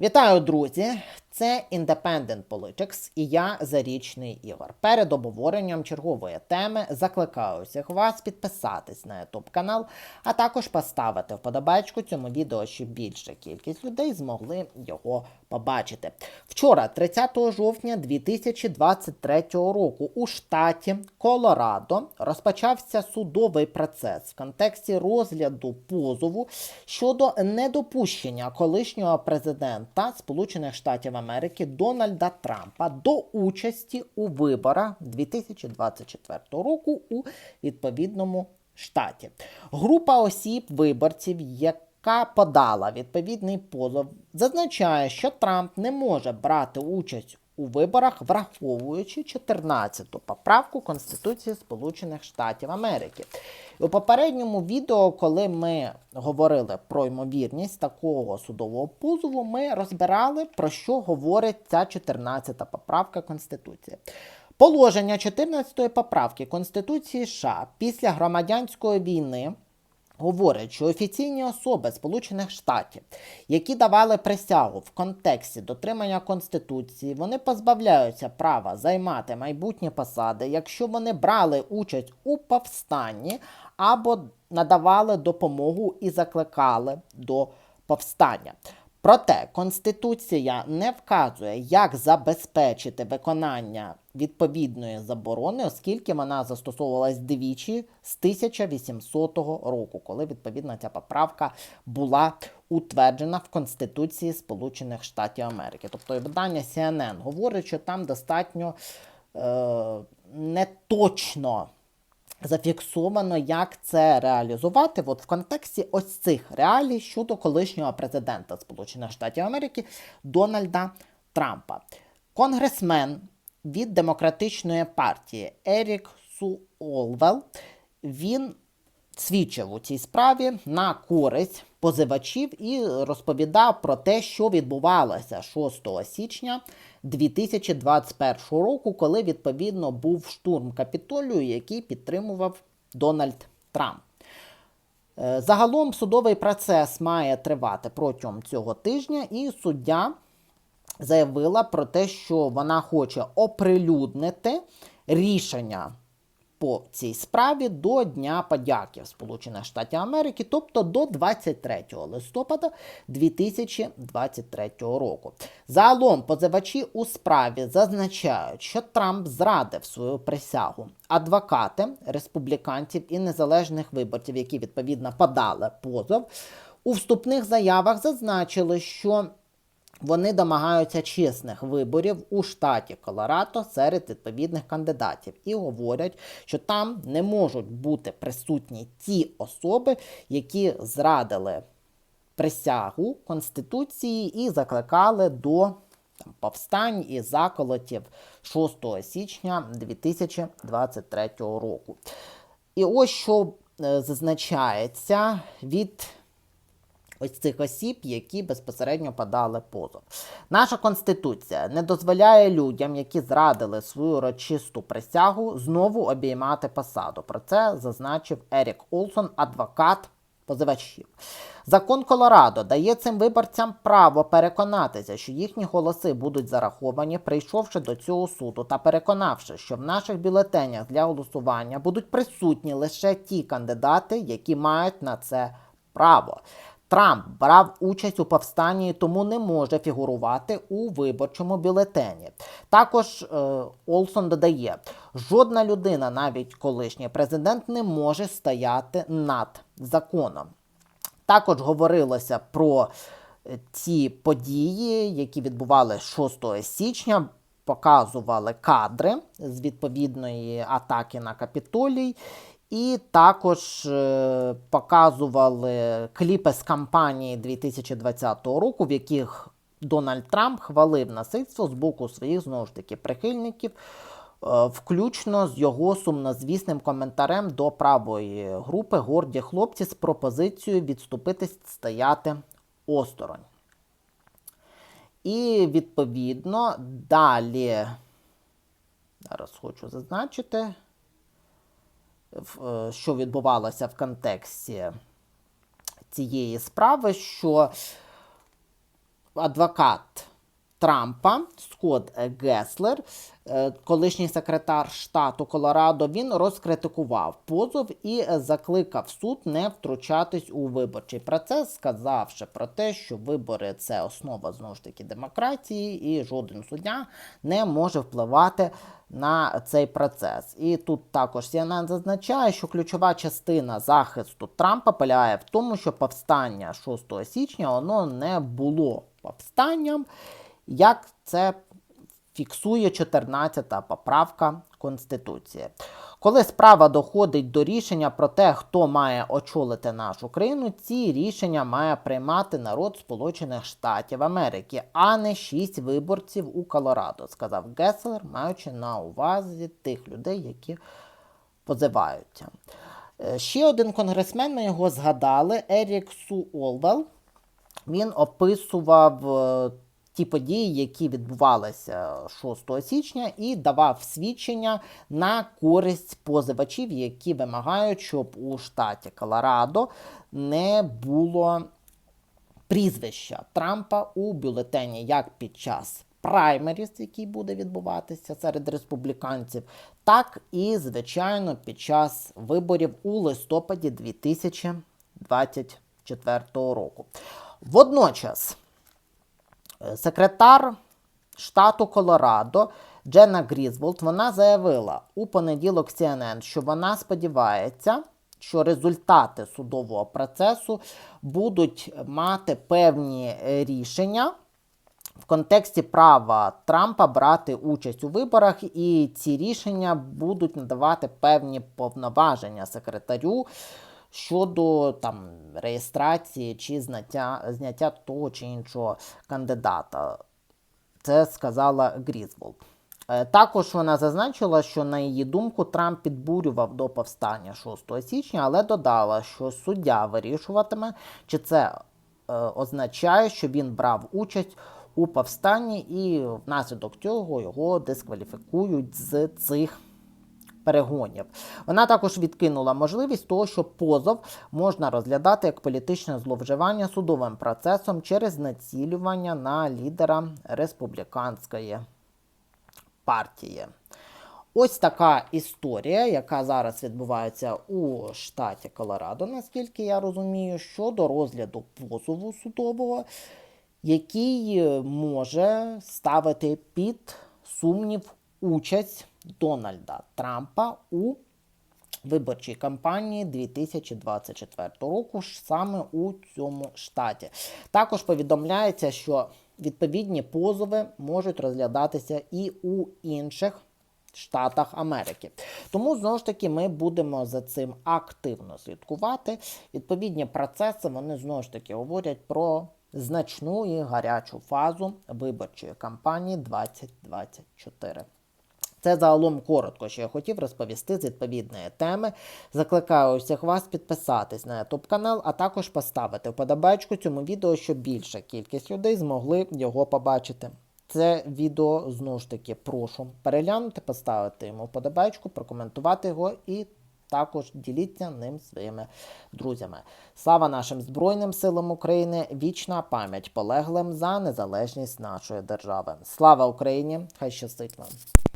Вітаю, друзі! Це Independent Politics і я Зарічний Ігор. Перед обговоренням чергової теми закликаю всіх вас підписатись на YouTube канал, а також поставити вподобайку цьому відео, щоб більша кількість людей змогли його побачити. Вчора, 30 жовтня 2023 року, у штаті Колорадо розпочався судовий процес в контексті розгляду позову щодо недопущення колишнього президента Сполучених Штатів Америки Дональда Трампа до участі у виборах 2024 року у відповідному штаті. Група осіб виборців, яка подала відповідний позов, зазначає, що Трамп не може брати участь у виборах, враховуючи 14-ту поправку Конституції Сполучених Штатів Америки. У попередньому відео, коли ми говорили про ймовірність такого судового позову, ми розбирали, про що говорить ця 14-та поправка Конституції. Положення 14-ї поправки Конституції США після громадянської війни говорить, що офіційні особи Сполучених Штатів, які давали присягу в контексті дотримання Конституції, вони позбавляються права займати майбутні посади, якщо вони брали участь у повстанні або надавали допомогу і закликали до повстання. Проте Конституція не вказує, як забезпечити виконання відповідної заборони, оскільки вона застосовувалась двічі з 1800 року, коли відповідна ця поправка була утверджена в Конституції Сполучених Штатів Америки. Тобто видання CNN говорить, що там достатньо е, неточно зафіксовано, як це реалізувати от в контексті ось цих реалій щодо колишнього президента Сполучених Штатів Америки Дональда Трампа. Конгресмен від демократичної партії Ерік Суолвел він свідчив у цій справі на користь позивачів і розповідав про те, що відбувалося 6 січня 2021 року, коли відповідно був штурм капітолію, який підтримував Дональд Трамп. Е, Загалом судовий процес має тривати протягом цього тижня, і суддя заявила про те, що вона хоче оприлюднити рішення по цій справі до Дня подяки в Сполучених Штатів Америки, тобто до 23 листопада 2023 року. Загалом позивачі у справі зазначають, що Трамп зрадив свою присягу. Адвокати республіканців і незалежних виборців, які відповідно подали позов, у вступних заявах зазначили, що вони домагаються чесних виборів у штаті Колорадо серед відповідних кандидатів і говорять, що там не можуть бути присутні ті особи, які зрадили присягу Конституції і закликали до там, повстань і заколотів 6 січня 2023 року. І ось що е, зазначається від ось цих осіб, які безпосередньо подали позов. Наша конституція не дозволяє людям, які зрадили свою урочисту присягу, знову обіймати посаду. Про це зазначив Ерік Олсон, адвокат позивачів. Закон Колорадо дає цим виборцям право переконатися, що їхні голоси будуть зараховані, прийшовши до цього суду та переконавши, що в наших бюлетенях для голосування будуть присутні лише ті кандидати, які мають на це право. Трамп брав участь у повстанні, тому не може фігурувати у виборчому бюлетені. Також е, Олсон додає, жодна людина, навіть колишній президент, не може стояти над законом. Також говорилося про е, ці події, які відбувалися 6 січня. Показували кадри з відповідної атаки на Капітолій, і також е, показували кліпи з кампанії 2020 року, в яких Дональд Трамп хвалив насильство з боку своїх знову ж таки прихильників, е, включно з його сумнозвісним коментарем до правої групи горді хлопці з пропозицією відступити стояти осторонь. І відповідно далі, зараз хочу зазначити що відбувалося в контексті цієї справи, що адвокат Трампа Скотт Геслер, е, колишній секретар штату Колорадо, він розкритикував позов і закликав суд не втручатись у виборчий процес, сказавши про те, що вибори це основа знову ж таки демократії, і жоден суддя не може впливати на цей процес. І тут також CNN зазначає, що ключова частина захисту Трампа полягає в тому, що повстання 6 січня воно не було повстанням, як це фіксує 14 поправка Конституції. Коли справа доходить до рішення про те, хто має очолити нашу країну, ці рішення має приймати народ Сполучених Штатів Америки, а не шість виборців у Колорадо, сказав Геслер, маючи на увазі тих людей, які позиваються. Е, Ще один конгресмен, ми його згадали, Ерік Су. Він описував е, ті події, які відбувалися 6 січня, і давав свідчення на користь позивачів, які вимагають, щоб у штаті Колорадо не було прізвища Трампа у бюлетені як під час праймеріс, який буде відбуватися серед республіканців, так і, звичайно, під час виборів у листопаді 2024 року. Водночас секретар штату Колорадо Дженна Грізволд вона заявила у понеділок CNN, що вона сподівається, що результати судового процесу будуть мати певні е, рішення в контексті права Трампа брати участь у виборах, і ці рішення будуть надавати певні повноваження секретарю щодо там реєстрації чи зняття, зняття того чи іншого кандидата. Це сказала Грізволд. Е, Також вона зазначила, що на її думку Трамп підбурював до повстання 6 січня, але додала, що суддя вирішуватиме, чи це е, означає, що він брав участь у повстанні, і внаслідок цього його дискваліфікують з цих перегонів. Вона також відкинула можливість того, що позов можна розглядати як політичне зловживання судовим процесом через націлювання на лідера республіканської партії. Ось така історія, яка зараз відбувається у штаті Колорадо, наскільки я розумію, щодо розгляду позову судового, який е, може ставити під сумнів участь Дональда Трампа у виборчій кампанії 2024 року саме у цьому штаті. Також повідомляється, що відповідні позови можуть розглядатися і у інших штатах Америки. Тому знову ж таки ми будемо за цим активно слідкувати. Відповідні процеси вони знову ж таки говорять про значну і гарячу фазу виборчої кампанії 2024. Це загалом коротко, що я хотів розповісти з відповідної теми. Закликаю усіх вас підписатись на YouTube канал, а також поставити вподобайку цьому відео, щоб більша кількість людей змогли його побачити. Це відео знову ж таки прошу переглянути, поставити йому вподобайку, прокоментувати його і також діліться ним своїми друзями. Слава нашим Збройним силам України! Вічна пам'ять полеглим за незалежність нашої держави. Слава Україні! Хай щастить вам!